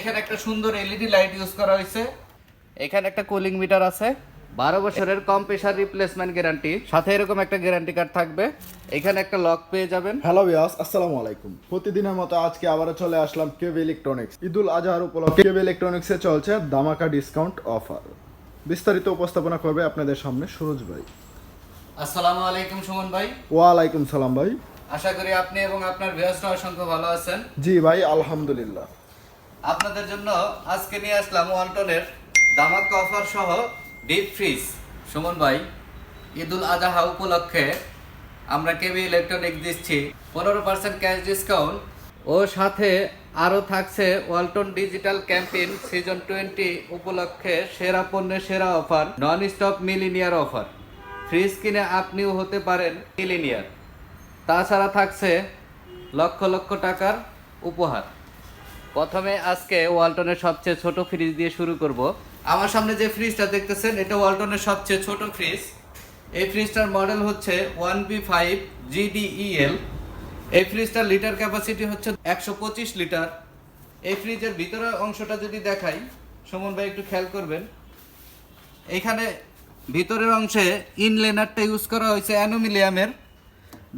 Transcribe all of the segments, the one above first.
এখানে একটা সুন্দর এলইডি লাইট ইউজ করা হয়েছে। এখানে একটা কুলিং মিটার আছে। বারো বছরের কম প্রেশার রিপ্লেসমেন্ট গ্যারান্টি সাথে এরকম একটা গ্যারান্টি কার্ড থাকবে। এখানে একটা লক পেয়ে যাবেন। হ্যালো বিয়াস আসসালামু আলাইকুম। প্রতিদিনের মতো আজকে আবারও চলে আসলাম কেভ ইলেকট্রনিক্স ঈদুল আজহার উপলক্ষে কেভ ইলেকট্রনিক্সে চলছে দামাকা ডিসকাউন্ট অফার বিস্তারিত উপস্থাপনা করবে আপনাদের সামনে সুরজ ভাই। আসসালামু আলাইকুম সুমন ভাই। ওয়ালাইকুম সালাম ভাই। আশা করি আপনি এবং আপনার বৃহস্পতি অসংখ্য ভালো আছেন। জি ভাই আলহামদুলিল্লাহ। আপনাদের জন্য আজকে নিয়ে আসলাম ওয়ালটনের দামাক অফার সহ ডিপ ফ্রিজ সুমন ভাই, ঈদুল আজহা উপলক্ষে আমরা কেবি ইলেকট্রনিক দিচ্ছি। পনেরো পার্সেন্ট ক্যাশ ডিসকাউন্ট ও সাথে আরও থাকছে Walton digital campaign season twenty উপলক্ষে সেরা পণ্যের সেরা offer non stop millionaire offer. Fridge কিনে আপনিও হতে পারেন মিলিনিয়ার তাছাড়া থাকছে লক্ষ লক্ষ টাকার উপহার। প্রথমে আজকে ওয়ালটনের সবচেয়ে ছোট ফ্রিজ দিয়ে শুরু করব। আমার সামনে যে ফ্রিজটা দেখতেছেন, এটা ওয়ালটনের সবচেয়ে ছোট ফ্রিজ এই ফ্রিজটার মডেল হচ্ছে ওয়ান বি ফাইভ জিডিইএল এই ফ্রিজটার লিটার ক্যাপাসিটি হচ্ছে একশো পঁচিশ লিটার এই ফ্রিজের ভিতরের অংশটা যদি দেখাই, সুমন ভাই একটু খেয়াল করবেন। এখানে ভিতরের অংশে ইনলেনারটা ইউজ করা হয়েছে অ্যানুমিলিয়ামের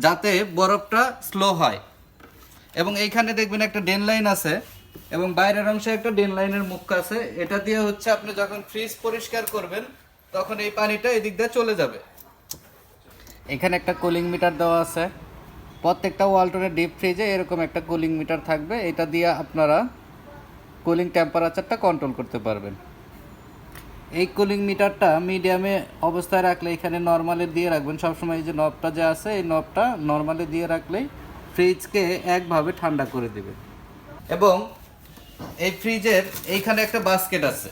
যাতে বরফটা স্লো হয়। এবং এইখানে দেখবেন একটা ডেন লাইন আছে। এবং বাইরের অংশে একটা ডেন লাইনের মুখ আছে। এটা দিয়ে হচ্ছে আপনি যখন ফ্রিজ পরিষ্কার করবেন তখন এই পানিটা এদিক দিয়ে চলে যাবে। এখানে একটা কুলিং মিটার দেওয়া আছে। প্রত্যেকটা ওয়ালটনের ডিপ ফ্রিজে এরকম একটা কুলিং মিটার থাকবে। এটা দিয়ে আপনারা কুলিং টেম্পারেচারটা কন্ট্রোল করতে পারবেন। এই কুলিং মিটারটা মিডিয়ামে অবস্থায় রাখলে এখানে নর্মালে দিয়ে রাখবেন। সবসময় এই যে নবটা যে আছে এই নবটা নর্মালে দিয়ে রাখলেই ফ্রিজকে একভাবে ঠান্ডা করে দেবে। এবং এই ফ্রিজের এইখানে একটা বাস্কেট আছে।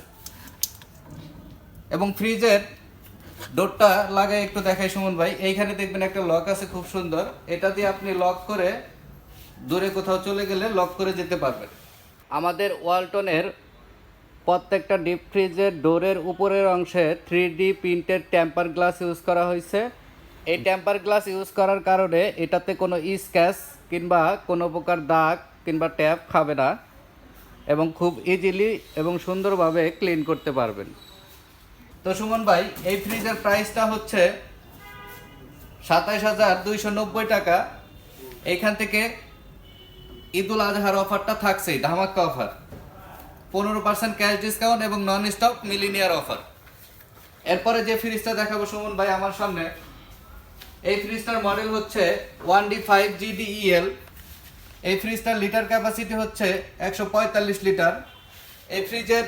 এবং ফ্রিজের ডোরটা লাগাই একটু দেখাই সুমন ভাই। এইখানে দেখবেন একটা লক আছে খুব সুন্দর। এটা দিয়ে আপনি লক করে দূরে কোথাও চলে গেলে লক করে যেতে পারবেন। আমাদের ওয়ালটনের প্রত্যেকটা ডিপ ফ্রিজের ডোরের উপরের অংশে three D printed temper glass use করা হয়েছে। এই টেম্পার গ্লাস ইউজ করার কারণে এটাতে কোনো স্ক্যাচ কিংবা কোনো প্রকার দাগ কিংবা ট্যাপ খাবে না। এবং খুব ইজিলি এবং সুন্দরভাবে ক্লিন করতে পারবেন। তো সুমন ভাই, এই ফ্রিজের প্রাইসটা হচ্ছে সাতাইশ হাজার দুইশো নব্বই টাকা। এইখান থেকে ঈদুল আজহার অফারটা থাকছেই, ধামাক্কা অফার। পনেরো পার্সেন্ট ক্যাশ ডিসকাউন্ট এবং নন স্টপ মিলিনিয়ার অফার। এরপরে যে ফ্রিজটা দেখাবো সুমন ভাই আমার সামনে, এই ফ্রিজটার মডেল হচ্ছে ওয়ান ডি ফাইভ জিডিইএল এই ফ্রিজটার লিটার ক্যাপাসিটি হচ্ছে একশো পঁয়তাল্লিশ লিটার। এই ফ্রিজের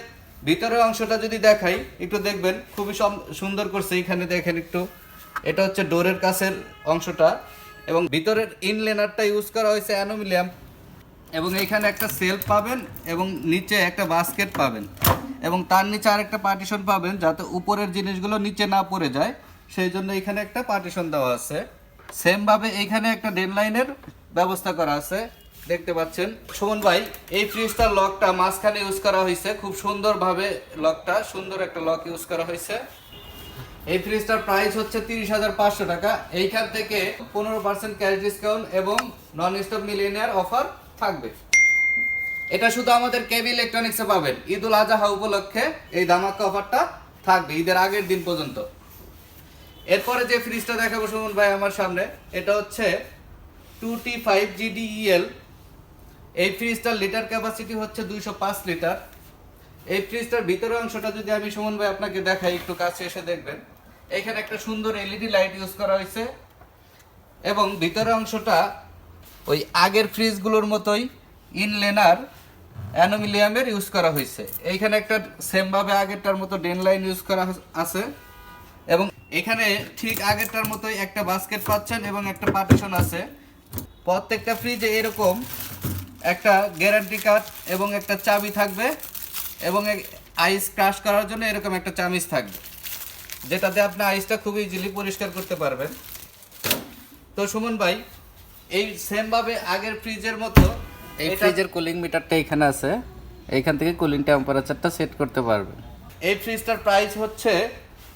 ভিতরের অংশটা যদি দেখাই, একটু দেখবেন, খুবই সুন্দর করছে। এখানে দেখেন একটু। এটা হচ্ছে ডোরের কাছের অংশটা এবং ভিতরের ইনলেনারটা ইউজ করা হয়েছে অ্যানুমিলিয়াম। এবং এখানে একটা সেলফ পাবেন এবং নিচে একটা বাস্কেট পাবেন। এবং তার নিচে আরেকটা পার্টিশন পাবেন যাতে উপরের জিনিসগুলো নিচে না পড়ে যায়। সেই জন্য এখানে একটা পার্টিশন দেওয়া আছে। সেম ভাবে এখানে একটা ডেন লাইনের ব্যবস্থা করা আছে। দেখতে পাচ্ছেন। সুমন ভাই, এই ফ্রিজটার লকটা মাঝখানে ইউজ করা হয়েছে খুব সুন্দরভাবে লকটা, সুন্দর একটা লক ইউজ করা হয়েছে এই ফ্রিজটার প্রাইস হচ্ছে তিরিশ হাজার পাঁচশো টাকা। এইখান থেকে পনেরো পার্সেন্ট ক্যাশ ডিসকাউন্ট এবং নন স্টপ মিলিয়নিয়ার অফার থাকবে। এটা শুধু আমাদের কেবি ইলেকট্রনিক্সে পাবেন। ঈদুল আজহা উপলক্ষে এই ধামাক্কা অফারটা থাকবে, ঈদের আগের দিন পর্যন্ত। এরপরে যে ফ্রিজটা দেখাবো সুমন ভাই আমার সামনে, এটা হচ্ছে টু টি ফাইভ জিডিইএল এই ফ্রিজটার লিটার ক্যাপাসিটি হচ্ছে দুইশো পাঁচ লিটার। এই ফ্রিজটার ভিতরের অংশটা যদি আমি সুমন ভাই আপনাকে দেখাই, একটু কাছে এসে দেখবেন। এখানে একটা সুন্দর এলইডি লাইট ইউজ করা হয়েছে। এবং ভিতরের অংশটা ওই আগের ফ্রিজগুলোর মতোই ইনলেনার অ্যানুমিলিয়ামের ইউজ করা হয়েছে। এইখানে একটা সেমভাবে আগেরটার মতো ডেন লাইন ইউজ করা আছে। এবং এখানে ঠিক আগেরটার মতোই একটা বাস্কেট পাচ্ছেন এবং একটা পার্টিশন আছে। প্রত্যেকটা ফ্রিজে এরকম একটা গ্যারান্টি কার্ড এবং একটা চাবি থাকবে এবং আইস ক্রাশ করার জন্য এরকম একটা চামিচ থাকবে যেটাতে আপনি আইসটা খুব ইজিলি পরিষ্কার করতে পারবেন। তো সুমন ভাই এই সেম ভাবে আগের ফ্রিজের মতো এই ফ্রিজের কুলিং মিটারটা এখানে আছে এইখান থেকে কুলিং টেম্পারেচারটা সেট করতে পারবেন। এই ফ্রিজটার প্রাইস হচ্ছে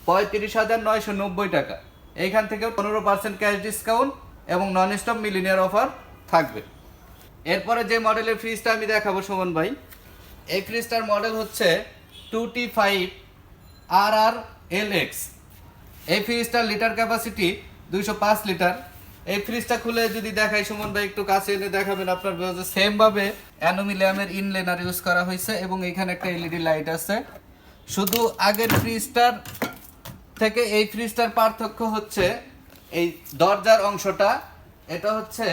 পঁয়ত্রিশ হাজার নয়শো নব্বই টাকা। এইখান থেকে পনেরো পার্সেন্ট ক্যাশ ডিসকাউন্ট এবং নন স্টপ মিলিনিয়ার অফার থাকবে। এরপরে যে মডেলের ফ্রিজটা আমি দেখাবো সুমন ভাই, এই ফ্রিজটার মডেল হচ্ছে two T five R R L X. এই ফ্রিজটার লিটার ক্যাপাসিটি দুইশো পাঁচ লিটার। এই ফ্রিজটা খুলে যদি দেখাই সুমন ভাই, একটু কাছে এনে দেখাবেন আপনার সেম ভাবে অ্যানুমিলিয়ামের ইনলেনার ইউজ করা হয়েছে এবং এখানে একটা এলইডি লাইট আছে। শুধু আগের ফ্রিজটার থেকে এই ফ্রিজটার পার্থক্য হচ্ছে এই দরজার অংশটা। এটা হচ্ছে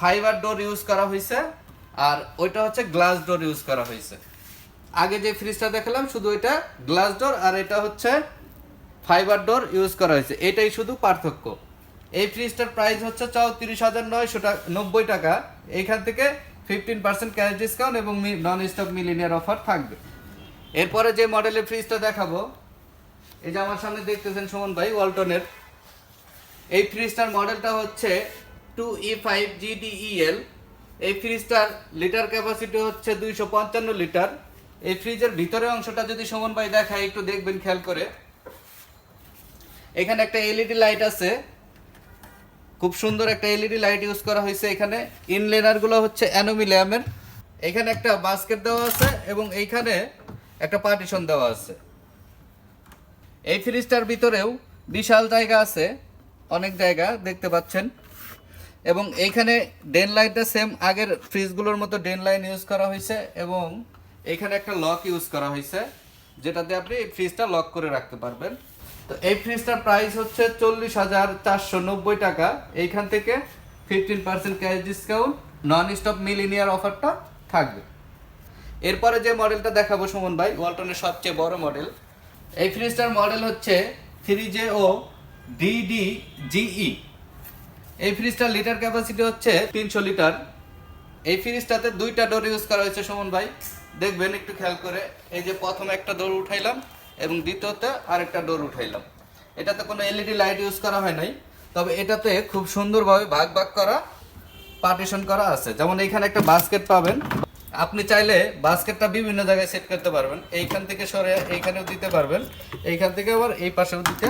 ফাইবার ডোর ইউজ করা হয়েছে আর ওইটা হচ্ছে গ্লাস ডোর ইউজ করা হয়েছে আগে যে ফ্রিজটা দেখালাম, শুধু এটা গ্লাস ডোর আর এটা হচ্ছে ফাইবার ডোর ইউজ করা হয়েছে এটাই শুধু পার্থক্য। এই ফ্রিজটার প্রাইস হচ্ছে চৌত্রিশ হাজার নয়শো টাকা নব্বই টাকা। এইখান থেকে ফিফটিন পার্সেন্ট ক্যাশ ডিসকাউন্ট এবং নন স্টপ মিলিনিয়ার অফার থাকবে। এরপরে যে মডেলের ফ্রিজটা দেখাবো, এই যে আমার সামনে দেখতেছেন সুমন ভাই, ওয়ালটনের। এই ফ্রিজটার মডেলটা হচ্ছে টু ই ফাইভ জিডিইএল এই ফ্রিজটার লিটার ক্যাপাসিটি হচ্ছে দুইশো পঞ্চান্ন লিটার এই ফ্রিজের ভিতরের অংশটা যদি সুমন ভাই দেখায়, একটু দেখবেন, খেয়াল করে। এখানে একটা এলইডি লাইট আছে। খুব সুন্দর একটা এলইডি লাইট ইউজ করা হয়েছে এখানে। ইনলেনারগুলো হচ্ছে অ্যানোমিলিয়ামের এখানে একটা বাস্কেট দেওয়া আছে এবং এইখানে একটা পার্টিশন দেওয়া আছে। এই ফ্রিজটার ভিতরেও বিশাল জায়গা আছে। অনেক জায়গা, দেখতে পাচ্ছেন। এবং এইখানে ডেন লাইনটা সেম আগের ফ্রিজগুলোর মতো ডেন লাইন ইউজ করা হয়েছে এবং এইখানে একটা লক ইউজ করা হয়েছে, যেটাতে আপনি এই ফ্রিজটা লক করে রাখতে পারবেন। তো এই ফ্রিজটার প্রাইস হচ্ছে চল্লিশ হাজার চারশো নব্বই টাকা। এইখান থেকে fifteen percent cash discount non stop millionaire অফারটা থাকবে। এরপরে যে মডেলটা দেখাবো সুমন ভাই, ওয়ালটনের সবচেয়ে বড় মডেল এই ফ্রিজটার মডেল হচ্ছে three J O DD GE এই ফ্রিজটার লিটার ক্যাপাসিটি হচ্ছে তিনশো লিটার এই ফ্রিজটাতে দুইটা ডোর ইউজ করা হয়েছে সুমন ভাই। দেখবেন একটু খেয়াল করে, এই যে প্রথমে একটা ডোর উঠাইলাম এবং দ্বিতীয়তে আরেকটা ডোর উঠাইলাম। এটাতে কোনো এলইডি লাইট ইউজ করা হয় নাই, তবে এটাতে খুব সুন্দরভাবে ভাগ ভাগ করা পার্টিশন করা আছে। যেমন এইখানে একটা বাস্কেট পাবেন। আপনি চাইলে বাস্কেটটা বিভিন্ন জায়গায় সেট করতে পারবেন। এইখান থেকে সরে এইখানেও দিতে পারবেন, এইখান থেকে আবার এই পাশেও দিতে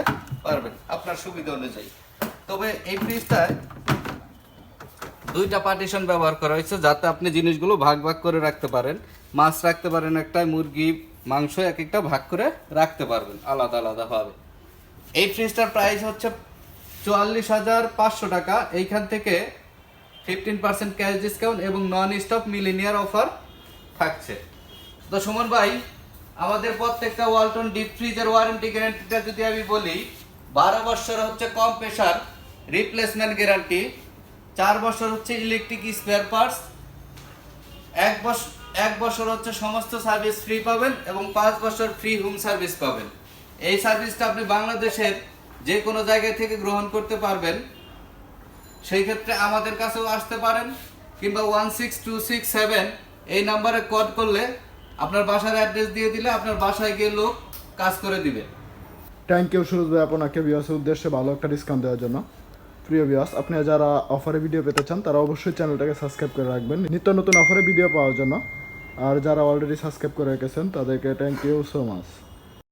পারবেন, আপনার সুবিধা অনুযায়ী। তবে এই ফ্রিজটায় দুইটা পার্টিশন ব্যবহার করা হয়েছে যাতে আপনি জিনিসগুলো ভাগ ভাগ করে রাখতে পারেন। মাছ রাখতে পারেন একটা মুরগি, মাংস এক একটা ভাগ করে রাখতে পারবেন আলাদা আলাদাভাবে এই ফ্রিজটার প্রাইস হচ্ছে চুয়াল্লিশ হাজার পাঁচশো টাকা। এইখান থেকে ফিফটিন পার্সেন্ট ক্যাশ ডিসকাউন্ট এবং নন স্টপ মিলিনিয়ার অফার থাকছে। তো সুমন ভাই, আমাদের প্রত্যেকটা ওয়ালটন ডিপ ফ্রিজের ওয়ারেন্টি গ্যারেন্টিটা যদি আমি বলি, বারো বছর হচ্ছে কম প্রেশার রিপ্লেসমেন্ট গ্যারান্টি চার বছর হচ্ছে ইলেকট্রিক স্পেয়ার পার্টস এক বছর এক বছর হচ্ছে সমস্ত সার্ভিস ফ্রি পাবেন এবং পাঁচ বছর ফ্রি হোম সার্ভিস পাবেন। এই সার্ভিসটা আপনি বাংলাদেশের যে কোনো জায়গায় থেকে গ্রহণ করতে পারবেন। সেই ক্ষেত্রে আমাদের কাছেও আসতে পারেন কিংবা one six two six seven এই নাম্বারে কল করলে আপনার বাসার অ্যাড্রেস দিয়ে দিলে আপনার বাসায় গিয়ে লোক কাজ করে দিবে। থ্যাংক ইউ সুরজ ভাই, আপনাকে বিয়াসের উদ্দেশ্যে ভালো একটা ডিসকাউন্ট দেওয়ার জন্য। প্রিয় বিয়াস আপনি যারা অফারে ভিডিও পেতে চান, তারা অবশ্যই চ্যানেলটাকে সাবস্ক্রাইব করে রাখবেন। নিত্য নতুন অফারে ভিডিও পাওয়ার জন্য। আর যারা অলরেডি সাবস্ক্রাইব করে রেখেছেন, তাদেরকে থ্যাংক ইউ সো মাচ